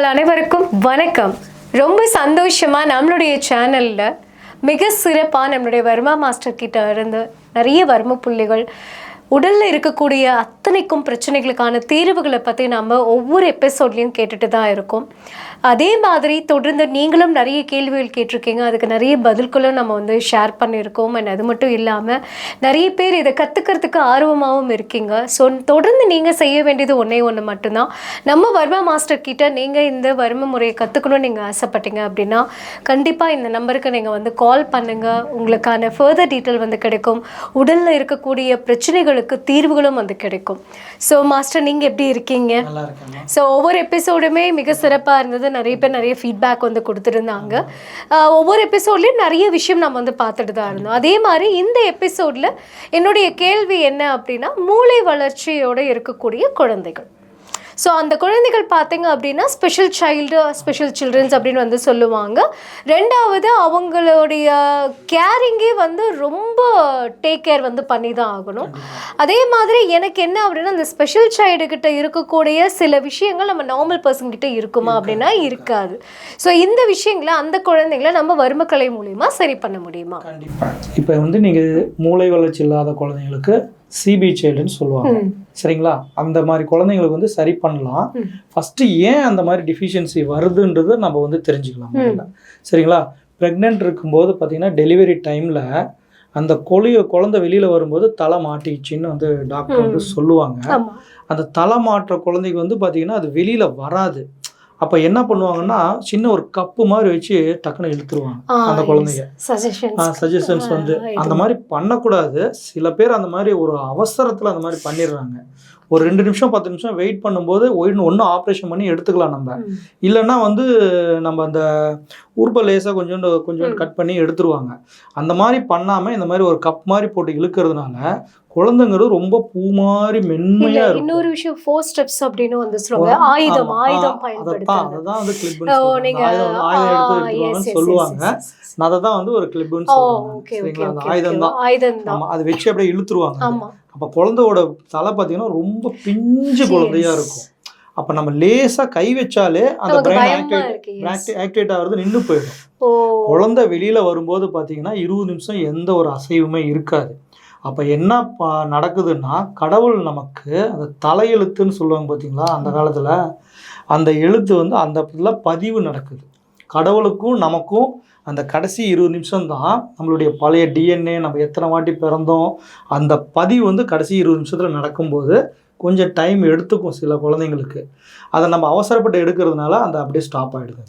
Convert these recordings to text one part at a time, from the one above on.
உங்கள் அனைவருக்கும் வணக்கம். ரொம்ப சந்தோஷமா நம்மளுடைய சேனல்ல மிக சிறப்பா நம்மளுடைய வர்மா மாஸ்டர் கிட்ட இருந்து நிறைய வர்ம புள்ளிகள் உடலில் இருக்கக்கூடிய அத்தனைக்கும் பிரச்சனைகளுக்கான தீர்வுகளை பற்றி நம்ம ஒவ்வொரு எபிசோட்லேயும் கேட்டுட்டு தான் இருக்கோம். அதே மாதிரி தொடர்ந்து நீங்களும் நிறைய கேள்விகள் கேட்டிருக்கீங்க. அதுக்கு நிறைய பதில்களும் நம்ம வந்து ஷேர் பண்ணியிருக்கோம். அண்ட் அது மட்டும் இல்லாமல் நிறைய பேர் இதை கற்றுக்கிறதுக்கு ஆர்வமாகவும் இருக்கீங்க. ஸோ தொடர்ந்து நீங்கள் செய்ய வேண்டியது ஒன்றே ஒன்று மட்டும்தான். நம்ம வர்மா மாஸ்டர் கிட்ட நீங்கள் இந்த வர்ம முறையை கற்றுக்கணும்னு நீங்கள் ஆசைப்பட்டீங்க அப்படின்னா கண்டிப்பாக இந்த நம்பருக்கு நீங்கள் வந்து கால் பண்ணுங்கள் உங்களுக்கான ஃபர்தர் டீட்டெயில் வந்து கிடைக்கும். உடலில் இருக்கக்கூடிய பிரச்சனைகள் பிரச்சனைகளுக்கு தீர்வுகளும் வந்து கிடைக்கும். ஸோ மாஸ்டர் நீங்கள் எப்படி இருக்கீங்க? ஸோ ஒவ்வொரு எபிசோடுமே மிக சிறப்பாக இருந்தது. நிறைய பேர் நிறைய ஃபீட்பேக் வந்து கொடுத்துருந்தாங்க. ஒவ்வொரு எபிசோட்லேயும் நிறைய விஷயம் நம்ம வந்து பார்த்துட்டு தான் இருந்தோம். அதே மாதிரி இந்த எபிசோடில் என்னுடைய கேள்வி என்ன அப்படின்னா மூளை வளர்ச்சியோட இருக்கக்கூடிய குழந்தைகள். ஸோ அந்த குழந்தைகள் பார்த்தீங்க அப்படின்னா ஸ்பெஷல் சைல்டு ஸ்பெஷல் சில்ட்ரன்ஸ் அப்படின்னு வந்து சொல்லுவாங்க. ரெண்டாவது அவங்களுடைய கேரிங்கே வந்து ரொம்ப டேக் கேர் வந்து பண்ணி தான் ஆகணும் அதே மாதிரி எனக்கு என்ன அப்படின்னா அந்த ஸ்பெஷல் சைல்டு கிட்ட இருக்கக்கூடிய சில விஷயங்கள் நம்ம நார்மல் பர்சன் கிட்ட இருக்குமா அப்படின்னா இருக்காது. ஸோ இந்த விஷயங்களை அந்த குழந்தைங்களை நம்ம வர்மக்கலை மூலியமா சரி பண்ண முடியுமா? இப்போ வந்து நீங்கள் மூளை வளர்ச்சி இல்லாத குழந்தைங்களுக்கு சிபி சைல்டுன்னு சொல்லுவாங்க. சரிங்களா? அந்த மாதிரி குழந்தைங்களுக்கு வந்து சரி பண்ணலாம். ஃபஸ்ட்டு ஏன் அந்த மாதிரி டிஃபிஷியன்சி வருதுன்றதை நம்ம வந்து தெரிஞ்சுக்கலாம் சரிங்களா? ப்ரெக்னென்ட் இருக்கும்போது பார்த்தீங்கன்னா டெலிவரி டைமில் அந்த கொலைய குழந்தை வெளியில் வரும்போது தலை மாட்டிக்கிச்சின்னு வந்து டாக்டர் வந்து சொல்லுவாங்க. அந்த தலை மாற்ற குழந்தைக்கு வந்து பார்த்தீங்கன்னா அது வெளியில் வராது. அப்போ என்ன பண்ணுவாங்கன்னா சின்ன ஒரு கப்பு மாதிரி வச்சு டக்குன்னு இழுத்துருவாங்க அந்த குழந்தைங்க. சஜஷன்ஸ் வந்து அந்த மாதிரி பண்ணக்கூடாது. சில பேர் அந்த மாதிரி ஒரு அவசரத்தில் அந்த மாதிரி பண்ணிடுறாங்க. ஒரு ரெண்டு நிமிஷம் பத்து நிமிஷம் வெயிட் பண்ணும்போது ஒன்று ஒன்றும் ஆப்ரேஷன் பண்ணி எடுத்துக்கலாம் நம்ம. இல்லைன்னா வந்து நம்ம அந்த உருப்பை லேசாக கொஞ்சோண்டு கொஞ்சோண்டு கட் பண்ணி எடுத்துருவாங்க. அந்த மாதிரி பண்ணாமல் இந்த மாதிரி ஒரு கப் மாதிரி போட்டு இழுக்கிறதுனால குழந்தைங்கிறது ரொம்ப பூ மாதிரி இல்ல மென்மையாக இருக்கும். இன்னொரு விஷயம் ஃபோர் ஸ்டெப்ஸ் அப்படின்னு வந்து சொல்லுவாங்க. ஆயுதம் ஆயுதம் அதைத்தான் அதான் வந்து சொல்லுவாங்க. நீங்க ஆயுதம் எடுத்து சொல்லுவாங்க. அதை தான் வந்து ஒரு கிளிப்னு சொல்லுவாங்க ஆயுதம் தான் ஆயுதம் தான் அதை வச்சு அப்படியே இழுத்துருவாங்க அப்ப குழந்தையோட தலை பார்த்தீங்கன்னா ரொம்ப பிஞ்சு குழந்தையா. இருக்கும். அப்ப நம்ம லேசா கை வச்சாலே அந்த பயமா ஆக்டிவேட். ஆக்டிவேட் ஆகுறது நின்று போயிடும். குழந்தை வெளியில வரும்போது பார்த்தீங்கன்னா இருபது நிமிஷம் எந்த ஒரு அசைவுமே இருக்காது. அப்ப என்ன ப- நடக்குதுன்னா கடவுள் நமக்கு அந்த தலையெழுத்துன்னு சொல்லுவாங்க பார்த்தீங்களா அந்த காலத்துல? அந்த எழுத்து வந்து அந்த இடத்துல பதிவு நடக்குது. கடவுளுக்கும் நமக்கும் அந்த கடைசி இருபது நிமிஷம் தான் நம்மளுடைய பழைய டிஎன்ஏ நம்ம எத்தனை வாட்டி பிறந்தோம் அந்த பதிவு வந்து கடைசி இருபது நிமிஷத்தில் நடக்கும்போது கொஞ்சம் டைம் எடுத்துக்கும் சில குழந்தைங்களுக்கு. அதை நம்ம அவசரப்பட்டு எடுக்கிறதுனால அந்த அப்படியே ஸ்டாப் ஆகிடுது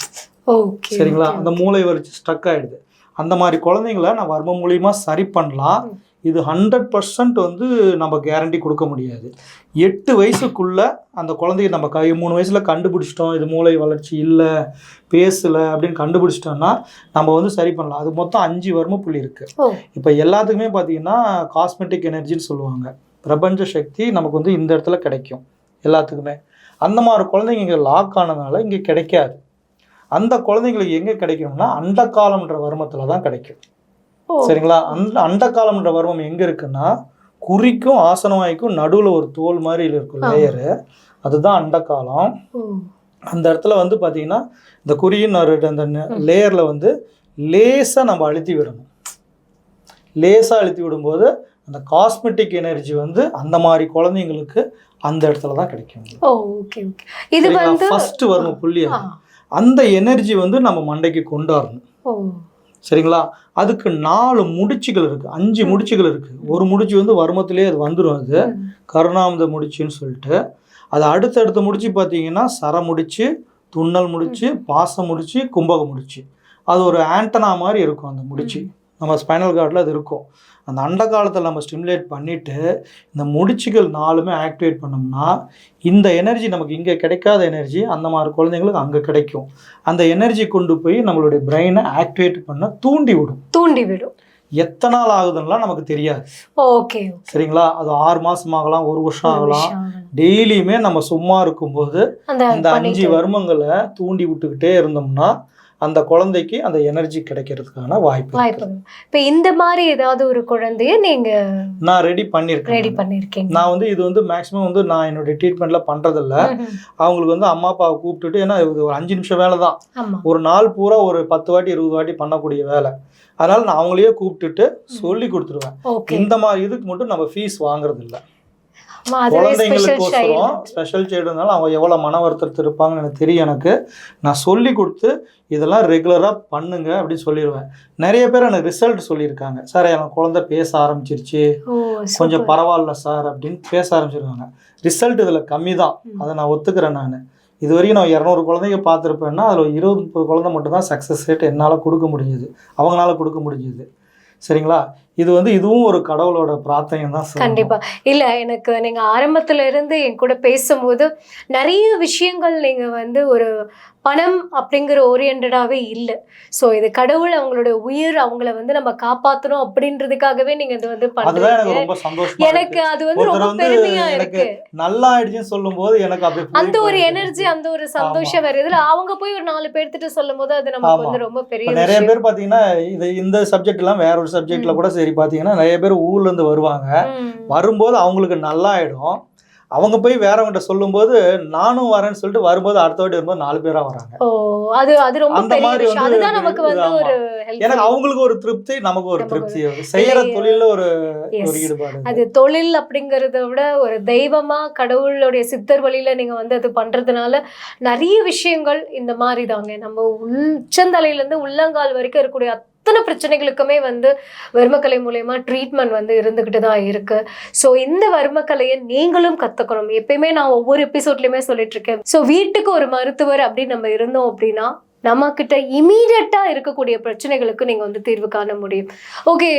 சரிங்களா? அந்த மூளை வலிச்சு ஸ்டக் ஆயிடுது. அந்த மாதிரி குழந்தைங்கள நான் வர்ம மூலியமா சரி பண்ணலாம். இது ஹண்ட்ரட் பர்சன்ட் வந்து நம்ம கேரண்டி கொடுக்க முடியாது. எட்டு வயசுக்குள்ள அந்த குழந்தைய நம்ம கை மூணு வயசுல கண்டுபிடிச்சிட்டோம் இது மூளை வளர்ச்சி இல்லை பேசல அப்படின்னு கண்டுபிடிச்சிட்டோம்னா நம்ம வந்து சரி பண்ணலாம். அது மொத்தம் அஞ்சு வர்ம புள்ளி இருக்கு. ஓ. இப்போ எல்லாத்துக்குமே பார்த்தீங்கன்னா காஸ்மெட்டிக் எனர்ஜின்னு சொல்லுவாங்க. பிரபஞ்ச சக்தி நமக்கு வந்து இந்த இடத்துல கிடைக்கும். எல்லாத்துக்குமே. அந்த மாதிரி குழந்தைங்க இங்கே லாக் ஆனதுனால இங்கே கிடைக்காது. அந்த குழந்தைங்களுக்கு எங்கே கிடைக்கும்னா அண்டக்காலம்ன்ற வர்மத்தில் தான் கிடைக்கும். சரிங்களா? அந்த அண்டக்காலம்ன்ற வர்மம் எங்கே இருக்குன்னா குறிக்கும் ஆசனவாய்க்கும் நடுவில் ஒரு தோல் மாதிரி இருக்கும். லேயரு அதுதான் அண்டக்காலம் ஓ. அந்த இடத்துல வந்து பார்த்தீங்கன்னா இந்த குறியின் அந்த லேயரில் வந்து லேசாக நம்ம அழுத்தி விடணும். லேசாக அழுத்தி விடும்போது அந்த காஸ்மெட்டிக் எனர்ஜி வந்து அந்த மாதிரி குழந்தைங்களுக்கு அந்த இடத்துல தான் கிடைக்கும். ஓ ஓகே ஓகே இது வந்து ஃபர்ஸ்ட் வரணும் புள்ளி அந்த எனர்ஜி வந்து நம்ம மண்டைக்கு கொண்டாடணும். ஓ. சரிங்களா? அதுக்கு நாலு முடிச்சுகள் இருக்கு. அஞ்சு முடிச்சுகள் இருக்கு. ஒரு முடிச்சு வந்து வருமத்திலே அது வந்துடும் அது. கருணாமத முடிச்சுன்னு சொல்லிட்டு. அது அடுத்தடுத்த முடிச்சு பார்த்தீங்கன்னா சர முடிச்சு துண்ணல் முடிச்சு பாசம் முடிச்சு கும்பக முடிச்சு. அது ஒரு ஆண்டனா மாதிரி இருக்கும் அந்த முடிச்சு. நம்ம ஸ்பைனல் கார்டில் அது இருக்கும். அந்த அண்ட காலத்தில் நம்ம ஸ்டிமுலேட் பண்ணிவிட்டு இந்த முடிச்சுகள் நாலுமே ஆக்டிவேட் பண்ணோம்னா இந்த எனர்ஜி நமக்கு இங்கே கிடைக்காத எனர்ஜி அந்த மாதிரி குழந்தைங்களுக்கு அங்கே கிடைக்கும். அந்த எனர்ஜி கொண்டு போய் நம்மளுடைய பிரெயினை ஆக்டிவேட் பண்ண தூண்டி விடும். தூண்டி விடும். எத்தனை நாள் ஆகுதுன்னெலாம் நமக்கு தெரியாது. ஓகே சரிங்களா? அது ஆறு மாதம் ஆகலாம் ஒரு வருஷம் ஆகலாம். டெய்லியுமே நம்ம சும்மா இருக்கும்போது அந்த இந்த அஞ்சு வருமங்களை தூண்டி விட்டுக்கிட்டே இருந்தோம்னா அந்த குழந்தைக்கு அந்த எனர்ஜி கிடைக்கிறதுக்கான வாய்ப்பு வாய்ப்பு. இப்ப இந்த மாதிரி ஏதாவது ஒரு குழந்தைய நீங்க நான் ரெடி பண்ணியிருக்கேன் ரெடி பண்ணிருக்கீங்க. நான் வந்து இது வந்து மேக்ஸிமம் வந்து நான் என்னுடைய ட்ரீட்மெண்ட்ல பண்றதில்ல. அவங்களுக்கு வந்து அம்மா அப்பாவை கூப்பிட்டுட்டு ஏன்னா இது ஒரு அஞ்சு நிமிஷம் வேலை தான். ஒரு நாள் பூரா ஒரு பத்து வாட்டி இருபது வாட்டி பண்ணக்கூடிய வேலை. அதனால நான் அவங்களையே கூப்பிட்டுட்டு சொல்லி கொடுத்துருவேன். இந்த மாதிரி இதுக்கு மட்டும் நம்ம ஃபீஸ் வாங்குறது இல்ல குழந்தைங்களுக்கோசரம் ஸ்பெஷல் சைல்டு இருந்தாலும் அவங்க எவ்வளோ மன வருத்தத்தில் இருப்பாங்கன்னு எனக்கு தெரியும் எனக்கு. நான் சொல்லி கொடுத்து இதெல்லாம் ரெகுலராக பண்ணுங்க அப்படின்னு சொல்லிடுவேன். நிறைய பேர் எனக்கு ரிசல்ட் சொல்லியிருக்காங்க. சார் எனக்கு குழந்தை பேச ஆரம்பிச்சிருச்சு. கொஞ்சம் பரவாயில்ல சார் அப்படின்னு பேச ஆரம்பிச்சிருக்காங்க. ரிசல்ட் இதில் கம்மி தான். அதை நான் ஒத்துக்கிறேன் நான். இது வரைக்கும் நான் இரநூறு குழந்தைங்க பார்த்துருப்பேன்னா அதில் இருபது முப்பது குழந்தை மட்டும்தான் சக்ஸஸ் ரேட் என்னால் கொடுக்க முடிஞ்சுது. அவங்களால கொடுக்க முடிஞ்சுது. சரிங்களா? இது வந்து இதுவும் ஒரு கடவுளோட பிரார்த்தனை தான் கண்டிப்பா. இல்ல எனக்கு நீங்க ஆரம்பத்துல இருந்து என் கூட பேசும்போது நிறைய விஷயங்கள் நீங்க வந்து ஒரு பணம் அப்படிங்கிற ஓரியன்டாவே இல்லை. ஸோ இது கடவுள் அவங்களோட உயிர் அவங்கள வந்து நம்ம காப்பாத்தணும் அப்படின்றதுக்காகவே நீங்க இது வந்து அதுதான் எனக்கு எனக்கு. அது வந்து ரொம்ப பெருமையா எனக்கு இருக்கு. நல்லா ஆயிடுச்சுன்னு சொல்லும்போது எனக்கு அப்படி feel அந்த ஒரு. எனர்ஜி அந்த ஒரு சந்தோஷம் வருது இதுல. அவங்க போய் ஒரு நாலு பேர்த்திட்ட சொல்லும் போது அது நமக்கு. வந்து ரொம்ப பெரிய நிறைய பேர் பாத்தீங்கன்னா இது இந்த சப்ஜெக்ட் எல்லாம் வேற ஒரு சப்ஜெக்ட்ல கூட சரி பாத்தீங்கன்னா நிறைய பேர் ஊர்ல இருந்து வருவாங்க. வரும்போது அவங்களுக்கு நல்லா ஆயிடும் அவங்க போய் வேறவங்கிட்ட சொல்லும்போது நானும் வரேன்னு சொல்லிட்டு வரும்போது அடுத்த வாட்டி வரும்போது நாலு பேரா வராங்க அது அது ரொம்ப அந்த மாதிரி வந்து அதுதான் நமக்கு வந்து. ஒரு எனக்கு. அவங்களுக்கு ஒரு திருப்தி நமக்கு ஒரு திருப்தி. செய்யற தொழில்ல ஒரு. ஒரு ஈடுபாடு அது தொழில் அப்படிங்கறத விட ஒரு தெய்வமா கடவுளுடைய சித்தர் வழியில நீங்க வந்து அது பண்றதுனால நிறைய விஷயங்கள் இந்த மாதிரி தாங்க நம்ம உச்சந்தலையில இருந்து உள்ளங்கால் வரைக்கும் இருக்கக்கூடிய அத்தனை பிரச்சனைகளுக்குமே வந்து வர்மக்கலை மூலயமா ட்ரீட்மெண்ட் வந்து இருந்துக்கிட்டு தான் இருக்கு. ஸோ இந்த வர்மக்கலையை நீங்களும் கத்துக்கணும். எப்பயுமே நான் ஒவ்வொரு எபிசோட்லயுமே சொல்லிட்டு இருக்கேன். ஸோ வீட்டுக்கு ஒரு மருத்துவர் அப்படின்னு நம்ம இருந்தோம் அப்படின்னா நம்ம கிட்ட இமீடியட்டா இருக்கக்கூடிய பிரச்சனைகளுக்கு நீங்க வந்து தீர்வு காண முடியும். ஓகே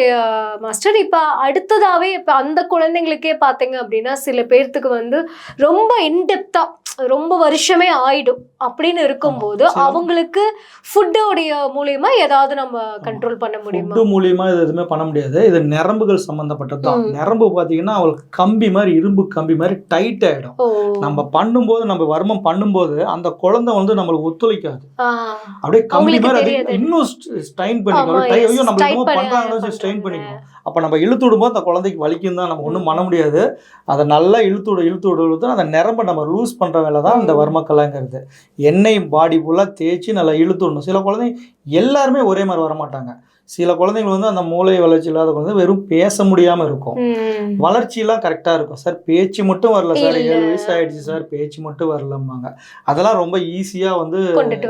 மாஸ்டர் இப்போ அடுத்ததாவே இப்போ அந்த குழந்தைங்களுக்கே பார்த்தீங்க அப்படின்னா சில பேர்த்துக்கு வந்து ரொம்ப இன்டெப்தா ரொம்ப வருஷமே ஆயிடும் அப்படின்னு இருக்கும்போது. அவங்களுக்கு ஃபுட்டோடைய மூலியமா ஏதாவது நம்ம கண்ட்ரோல் பண்ண முடியுமா? ஃபுட்டு மூலியமா இது எதுவுமே பண்ண முடியாது. இது நரம்புகள் சம்பந்தப்பட்டது தான். நரம்பு பாத்தீங்கன்னா அவங்களுக்கு கம்பி மாதிரி இரும்பு கம்பி மாதிரி டைட் ஆயிடும். ஓ. நம்ம பண்ணும்போது நம்ம வர்மம் பண்ணும்போது அந்த குழந்தை வந்து நம்மளுக்கு ஒத்துழைக்காது. அப்படியே கம்பி மாதிரி. இன்னும் ஸ்ட்ரைன் ஆமா, பண்ணிக்கணும் ஐயோ நம்ம பண்ண- பண்றாங்கன்னு பண்றாங்க. பண்ணிக்கணும் அப்ப நம்ம இழுத்து விடும்போது அந்த குழந்தைக்கு வலிக்கும் தான் நம்ம ஒன்றும். பண்ண முடியாது. அதை நல்லா இழுத்து விடு இழுத்து விடு இழுத்து அந்த நரம்பை நம்ம லூஸ் பண்ற வேலை தான் இந்த. வர்மக்கலைங்கிறது. எண்ணெய் பாடி ஃபுல்லாக தேய்ச்சி நல்லா இழுத்து விடணும். சில குழந்தைங்க எல்லாருமே ஒரே மாதிரி வர மாட்டாங்க சில குழந்தைங்க வந்து அந்த மூளை வளர்ச்சி இல்லாத குழந்தை வெறும் பேச முடியாம இருக்கும். வளர்ச்சியெல்லாம் கரெக்டாக இருக்கும். சார் பேச்சு மட்டும் வரல சார். ஏழு வயசு ஆயிடுச்சு சார் பேச்சு மட்டும் வரலம்பாங்க. அதெல்லாம் ரொம்ப ஈஸியாக வந்து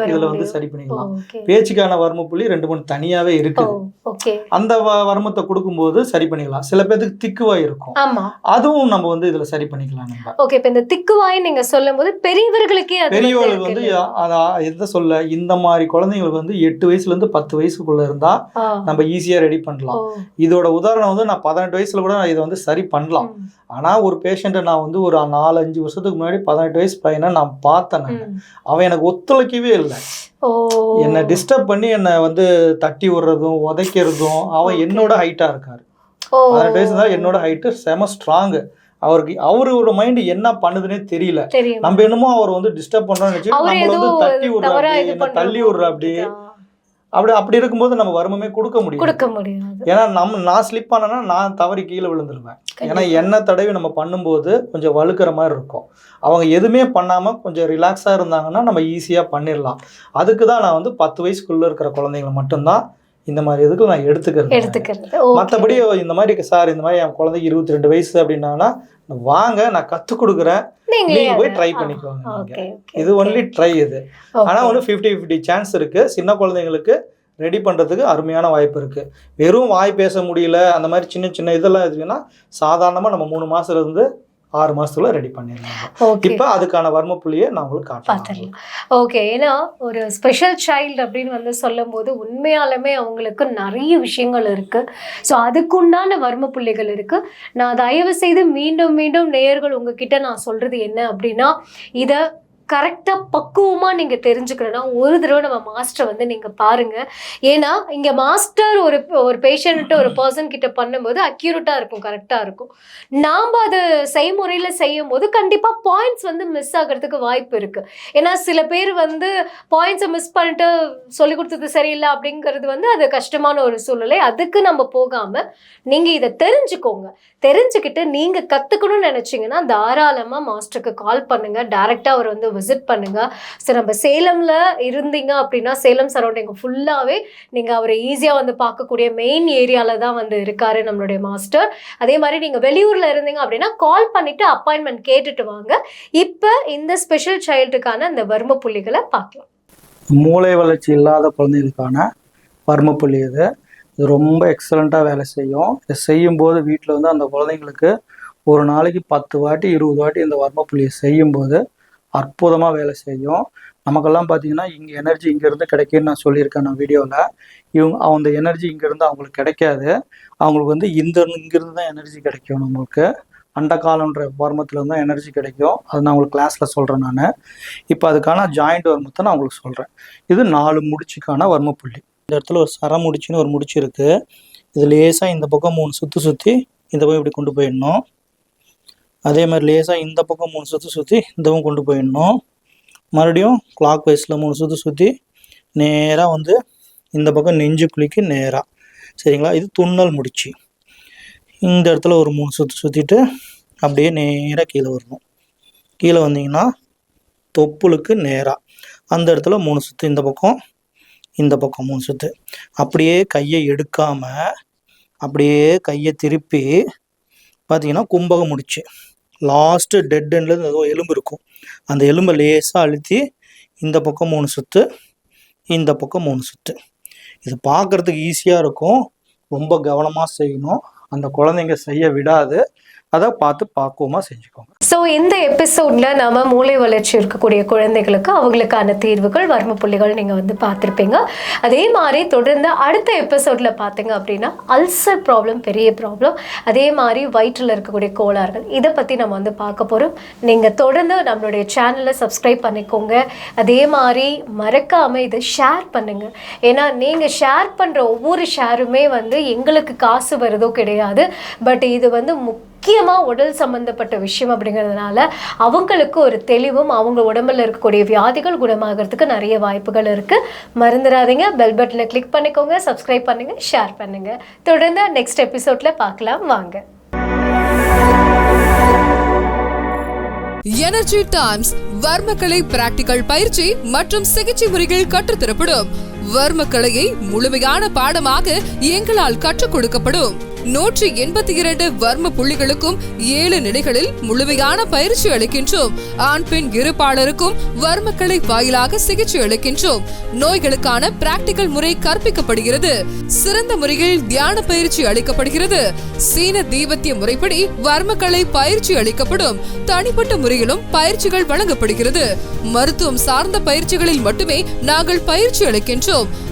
இதில் வந்து. சரி பண்ணிக்கலாம். பேச்சுக்கான வர்ம புள்ளி ரெண்டு மூணு தனியாகவே இருக்குது அந்த வர்மத்தை கொடுக்கும்போது சரி பண்ணிக்கலாம். சில பேர்த்துக்கு திக்குவாய் இருக்கும். ஆமா. அதுவும் நம்ம வந்து இதில் சரி பண்ணிக்கலாம் நம்ம. ஓகே இப்போ இந்த திக்குவாய் நீங்க சொல்லும்போது பெரியவர்களுக்கே பெரியவர்களுக்கு வந்து இருக்கு. அதை எதை சொல்ல இந்த மாதிரி குழந்தைங்களுக்கு வந்து எட்டு வயசுலேருந்து பத்து வயசுக்குள்ள இருந்தால் ஆ, நம்ம ஈஸியாக ரெடி பண்ணலாம். இதோட உதாரணம் வந்து நான் பதினெட்டு வயசுல கூட இதை வந்து சரி பண்ணலாம். ம், ஆனால் ஒரு பேஷண்ட்டை நான் வந்து ஒரு நாலு அஞ்சு வருஷத்துக்கு முன்னாடி பதினெட்டு வயசு பையனை நான் பார்த்தேன். அவன் எனக்கு ஒத்துழைக்கவே இல்லை. என்னை டிஸ்டர்ப் பண்ணி என்னை வந்து தட்டி விடுறதும் உதைக்கிறதும் அவன். என்னோட ஹைட்டா இருக்காரு. பதினெட்டு வயசு தான் என்னோட ஹைட்டு செம ஸ்ட்ராங்கு அவருக்கு அவரோட மைண்ட் என்ன பண்ணுதுன்னே தெரியல. நம்ம என்னமோ அவர் வந்து டிஸ்டர்ப் பண்றோம்னு நினைச்சு நம்மள வந்து தட்டி விடுற தவறா அப்படி இது என்ன தள்ளி விடுற அப்படி அப்படி அப்படி இருக்கும்போது நம்ம வறுமமே கொடுக்க முடியும் கொடுக்க முடியாது. ஏன்னா நம்ம நான் ஸ்லிப் ஆனேன்னா நான் தவறி கீழே விழுந்துருவேன். ஏன்னா. எண்ணெய் தடவி நம்ம பண்ணும்போது கொஞ்சம் வழுக்கிற மாதிரி இருக்கும். அவங்க எதுவுமே பண்ணாமல் கொஞ்சம் ரிலாக்ஸாக இருந்தாங்கன்னா நம்ம ஈஸியாக பண்ணிடலாம் அதுக்கு தான் நான் வந்து பத்து வயசுக்குள்ளே இருக்கிற குழந்தைங்களை மட்டும்தான் இந்த மாதிரி இதுக்கு நான் எடுத்துக்கிறேன் எடுத்துக்கிறது. மற்றபடி இந்த மாதிரி சார் இந்த மாதிரி என் குழந்தைக்கு இருபத்தி ரெண்டு வயசு அப்படின்னாங்கன்னா வாங்க நான் கற்றுக் கொடுக்குறேன் நீங்கள் போய் ட்ரை பண்ணிக்கோங்க நீங்க. இது. ஒன்லி ட்ரை இது. ஆனால் வந்து ஃபிஃப்டி ஃபிஃப்டி சான்ஸ் இருக்குது சின்ன குழந்தைங்களுக்கு ரெடி பண்ணுறதுக்கு அருமையான வாய்ப்பு இருக்குது வெறும் வாய் பேச முடியல அந்த மாதிரி சின்ன சின்ன இதெல்லாம் இருக்குன்னா சாதாரணமாக நம்ம மூணு மாசத்துல இருந்து ஆறு மாசத்துல ரெடி Okay. இப்போ அதுக்கான வர்ம புள்ளியை நான் உங்களுக்கு காட்டுறேன் ஓகே ஏன்னா ஒரு ஸ்பெஷல் சைல்டு அப்படின்னு வந்து சொல்லும்போது உண்மையாலுமே அவங்களுக்கு நிறைய விஷயங்கள் இருக்கு. ஸோ அதுக்குண்டான வர்ம புள்ளிகள் இருக்கு. நான் தயவு செய்து மீண்டும் மீண்டும் நேயர்கள் உங்ககிட்ட நான் சொல்றது என்ன அப்படின்னா இதை கரெக்டாக பக்குவமாக நீங்கள் தெரிஞ்சுக்கணும்னா ஒரு தடவை நம்ம மாஸ்டரை வந்து நீங்கள் பாருங்கள் ஏன்னா இங்கே மாஸ்டர் ஒரு ஒரு பேஷண்ட்டு ஒரு பர்சன் கிட்ட பண்ணும்போது அக்யூரேட்டாக இருக்கும் கரெக்டாக இருக்கும். நாம் அது செய்முறையில் செய்யும் போது கண்டிப்பாக பாயிண்ட்ஸ் வந்து மிஸ் ஆகிறதுக்கு வாய்ப்பு இருக்குது ஏன்னா சில பேர் வந்து பாயிண்ட்ஸை மிஸ் பண்ணிட்டு சொல்லி கொடுத்தது சரியில்லை அப்படிங்கிறது வந்து அது கஷ்டமான ஒரு சூழ்நிலை. அதுக்கு நம்ம போகாமல் நீங்கள் இதை தெரிஞ்சுக்கோங்க. தெரிஞ்சுக்கிட்டு நீங்கள் கற்றுக்கணும்னு நினச்சிங்கன்னா தாராளமாக மாஸ்டருக்கு கால் பண்ணுங்கள் டேரெக்டாக அவர் வந்து விசிட் பண்ணுங்கள் ஸோ நம்ம சேலமில் இருந்தீங்க அப்படின்னா சேலம் சரௌண்டிங் ஃபுல்லாகவே நீங்கள் அவரை ஈஸியாக வந்து பார்க்கக்கூடிய மெயின் ஏரியாவில் தான் வந்து இருக்காரு நம்மளுடைய மாஸ்டர் அதே மாதிரி நீங்கள் வெளியூரில் இருந்தீங்க அப்படின்னா கால் பண்ணிவிட்டு அப்பாயின்மெண்ட் கேட்டுட்டு வாங்க. இப்போ இந்த ஸ்பெஷல் சைல்டுக்கான இந்த வர்ம புள்ளிகளை பார்க்கலாம். மூளை வளர்ச்சி இல்லாத குழந்தைகளுக்கான வர்மப்புள்ளி இது. இது ரொம்ப எக்ஸலண்ட்டாக வேலை செய்யும். இதை செய்யும்போது வீட்டில் வந்து அந்த குழந்தைங்களுக்கு ஒரு நாளைக்கு பத்து வாட்டி இருபது வாட்டி இந்த வர்மப்புள்ளியை செய்யும்போது அற்புதமாக வேலை செய்யும். நமக்கெல்லாம் பார்த்தீங்கன்னா இங்கே எனர்ஜி இங்கேருந்து கிடைக்குன்னு நான் சொல்லியிருக்கேன் நான் வீடியோவில் இவங்க அந்த எனர்ஜி இங்கேருந்து அவங்களுக்கு கிடைக்காது. அவங்களுக்கு வந்து இந்த இங்கேருந்து தான் எனர்ஜி கிடைக்கும் நம்மளுக்கு. அண்டகாலன்ற வர்மத்தில் தான் எனர்ஜி கிடைக்கும். அது நான் உங்களுக்கு கிளாஸில் சொல்கிறேன் நான். இப்போ அதுக்கான ஜாயிண்ட் வர்மத்தை நான் உங்களுக்கு சொல்கிறேன் இது நாலு முடிச்சுக்கான வர்மப்புள்ளி. இந்த இடத்துல ஒரு சர முடிச்சுன்னு ஒரு முடிச்சு இருக்குது இது லேசாக இந்த பக்கம் மூணு சுற்றி சுற்றி இந்த பக்கம் இப்படி கொண்டு போயிடணும். அதே மாதிரி லேசாக இந்த பக்கம் மூணு சுற்று சுற்றி இதுவும் கொண்டு போயிடணும். மறுபடியும் கிளாக் வைஸில் மூணு சுற்று சுற்றி நேராக வந்து இந்த பக்கம் நெஞ்சு குழிக்கு நேராக சரிங்களா? இது துண்ணல் முடிச்சு. இந்த இடத்துல ஒரு மூணு சுற்று சுற்றிட்டு அப்படியே நேராக கீழே வரணும். கீழே வந்தீங்கன்னா தொப்புளுக்கு நேராக அந்த இடத்துல மூணு சுற்று இந்த பக்கம் இந்த பக்கம் மூணு சுற்று அப்படியே கையை எடுக்காமல் அப்படியே கையை திருப்பி பார்த்தீங்கன்னா கும்பகம் முடிச்சு. லாஸ்ட்டு டெட் எண்ட்லேருந்து ஏதோ எலும்பு இருக்கும். அந்த எலும்பை லேசாக அழுத்தி இந்த பக்கம் மூணு சுற்று இந்த பக்கம் மூணு சுற்று இது பார்க்குறதுக்கு ஈஸியாக இருக்கும். ரொம்ப கவனமாக செய்யணும். அந்த குழந்தைங்க செய்ய விடாது. அதை பார்த்து பக்குவமாக செஞ்சுக்கோங்க ஸோ இந்த எபிசோட்ல நாம மூளை வளர்ச்சி இருக்கக்கூடிய குழந்தைகளுக்கு அவங்களுக்கான தீர்வுகள் வர்ம புள்ளிகள் நீங்கள் வந்து பார்த்துருப்பீங்க. அதே மாதிரி தொடர்ந்து அடுத்த எபிசோட்ல பார்த்தீங்க அப்படின்னா அல்சர் ப்ராப்ளம் பெரிய ப்ராப்ளம் அதே மாதிரி வயிற்றில் இருக்கக்கூடிய கோளாறுகள். இதை பற்றி நம்ம வந்து பார்க்க போகிறோம் நீங்கள் தொடர்ந்து நம்மளுடைய சேனலை சப்ஸ்கிரைப் பண்ணிக்கோங்க. அதே மாதிரி மறக்காமல் இதை ஷேர் பண்ணுங்க. ஏன்னா நீங்கள் ஷேர் பண்ணுற ஒவ்வொரு ஷேருமே வந்து எங்களுக்கு காசு வருதோ கிடையாது. பட் இது வந்து முக்கியமாக உடல் சம்மந்தப்பட்ட விஷயம் அப்படிங்கிறதுனால அவங்களுக்கு ஒரு தெளிவும் அவங்க உடம்புல இருக்கக்கூடிய வியாதிகள் குணமாகறதுக்கு நிறைய வாய்ப்புகள் இருக்குது மறந்துடாதீங்க பெல் பட்டனை கிளிக் பண்ணிக்கோங்க. சப்ஸ்கிரைப் பண்ணுங்கள் ஷேர் பண்ணுங்கள் தொடர்ந்து நெக்ஸ்ட் எபிசோடில் பார்க்கலாம். வாங்க. எனர்ஜி டைம்ஸ் வர்மக்கலை பிராக்டிகல் பயிற்சி மற்றும் சிகிச்சை முறைகள் கற்றுத்தரப்படும். வர்மக்கலையை முழுமையான பாடமாக எங்களால் கற்றுக் கொடுக்கப்படும். நூற்றி எண்பத்தி இரண்டு வர்ம புள்ளிகளுக்கும் ஏழு நிலைகளில் முழுமையான பயிற்சி அளிக்கின்றோம். ஆண் பெண் இருப்பாளருக்கும் வர்மக்கலை வாயிலாக சிகிச்சை அளிக்கின்றோம். நோய்களுக்கான பிராக்டிகல் முறை கற்பிக்கப்படுகிறது. சிறந்த முறையில் தியான பயிற்சி அளிக்கப்படுகிறது. சீன தீபத்திய முறைப்படி வர்மக்கலை பயிற்சி அளிக்கப்படும். தனிப்பட்ட முறையிலும் பயிற்சிகள் வழங்கப்படுகிறது. மருத்துவம் சார்ந்த பயிற்சிகளில் மட்டுமே நாங்கள் பயிற்சி அளிக்கின்றோம்.